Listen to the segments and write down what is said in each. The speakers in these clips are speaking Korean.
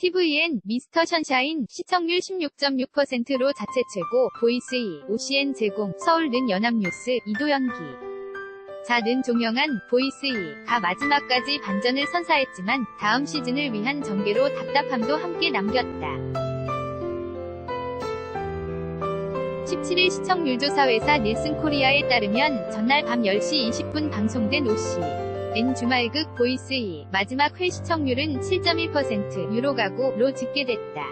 TVN 미스터 션샤인 시청률 16.6%로 자체 최고 보이스 2 OCN 제공 서울 는 연합뉴스 이도연기 자는 종영한 보이스 2가 마지막까지 반전을 선사했지만 다음 시즌을 위한 전개로 답답함도 함께 남겼다. 17일 시청률 조사 회사 닐슨 코리아에 따르면 전날 밤 10시 20분 방송된 OC N 주말극 보이스 2 마지막 회 시청률은 7.1% 유로 가구로 집계됐다.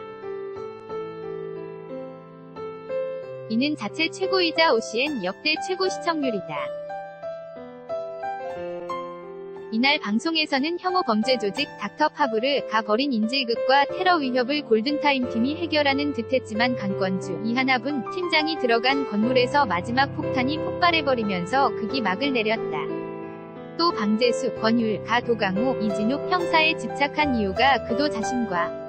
이는 자체 최고이자 OCN 역대 최고 시청률이다. 이날 방송에서는 혐오 범죄 조직 닥터 파브르 가 벌인 인질극과 테러 위협을 골든타임 팀이 해결하는 듯했지만 강권주 이하나분 팀장이 들어간 건물에서 마지막 폭탄이 폭발해버리면서 극이 막을 내렸다. 또 방재수, 권율, 가 도강호, 이진욱 형사에 집착한 이유가 그도 자신과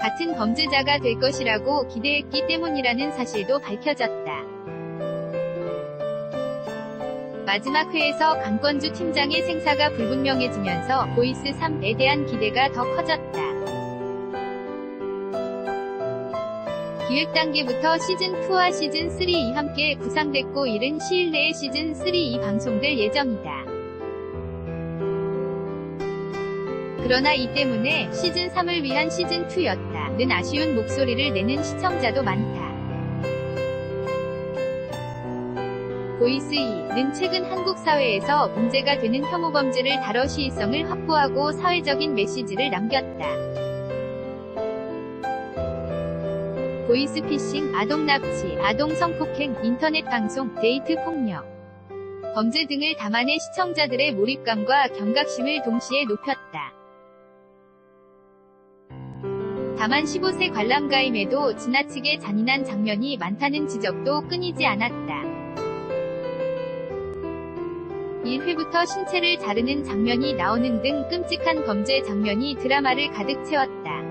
같은 범죄자가 될 것이라고 기대했기 때문이라는 사실도 밝혀졌다. 마지막 회에서 강권주 팀장의 생사가 불분명해지면서 보이스 3에 대한 기대가 더 커졌다. 기획 단계부터 시즌2와 시즌3이 함께 구상됐고 이른 시일 내에 시즌3이 방송될 예정이다. 그러나 이 때문에 시즌 3을 위한 시즌 2였다. 는 아쉬운 목소리를 내는 시청자도 많다. 보이스2는 최근 한국 사회에서 문제가 되는 혐오 범죄를 다뤄 시의성을 확보하고 사회적인 메시지를 남겼다. 보이스피싱, 아동납치, 아동성폭행, 인터넷 방송, 데이트 폭력, 범죄 등을 담아내 시청자들의 몰입감과 경각심을 동시에 높였다. 다만 15세 관람가임에도 지나치게 잔인한 장면이 많다는 지적도 끊이지 않았다. 1회부터 신체를 자르는 장면이 나오는 등 끔찍한 범죄 장면이 드라마를 가득 채웠다.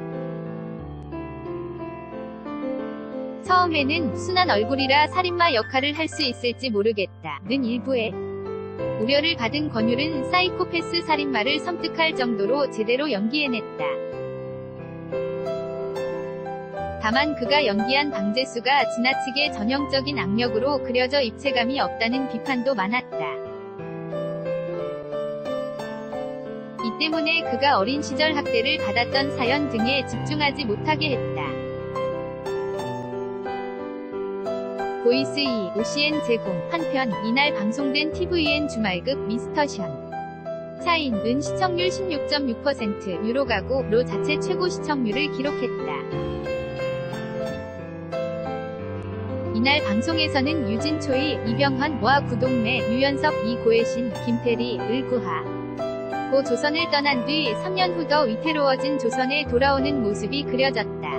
처음에는 순한 얼굴이라 살인마 역할을 할 수 있을지 모르겠다. 는 일부에 우려를 받은 권율은 사이코패스 살인마를 섬뜩할 정도로 제대로 연기해냈다. 다만 그가 연기한 방재수가 지나치게 전형적인 악력으로 그려져 입체감이 없다는 비판도 많았다. 이 때문에 그가 어린 시절 학대를 받았던 사연 등에 집중하지 못하게 했다. 보이스 2 OCN 제공 한편 이날 방송된 TVN 주말극 미스터 션 차인은 시청률 16.6% 유로 가구로 자체 최고 시청률을 기록했다. 이날 방송에서는 유진초이, 이병헌,와 구동래, 유연석, 이고혜신, 김태리, 을구하, 고 조선을 떠난 뒤 3년 후 더 위태로워진 조선에 돌아오는 모습이 그려졌다.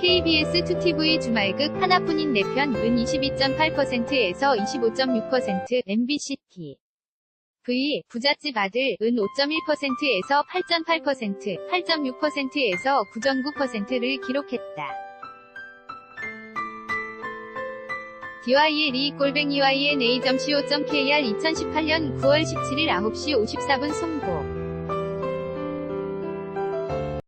KBS 2TV 주말극 하나뿐인 내편 은 22.8%에서 25.6%, MBC T. V 부잣집 아들 은 5.1%에서 8.8%, 8.6%에서 9.9%를 기록했다. DYL 골뱅이 YNA.co.kr 2018년 9월 17일 9시 54분 송고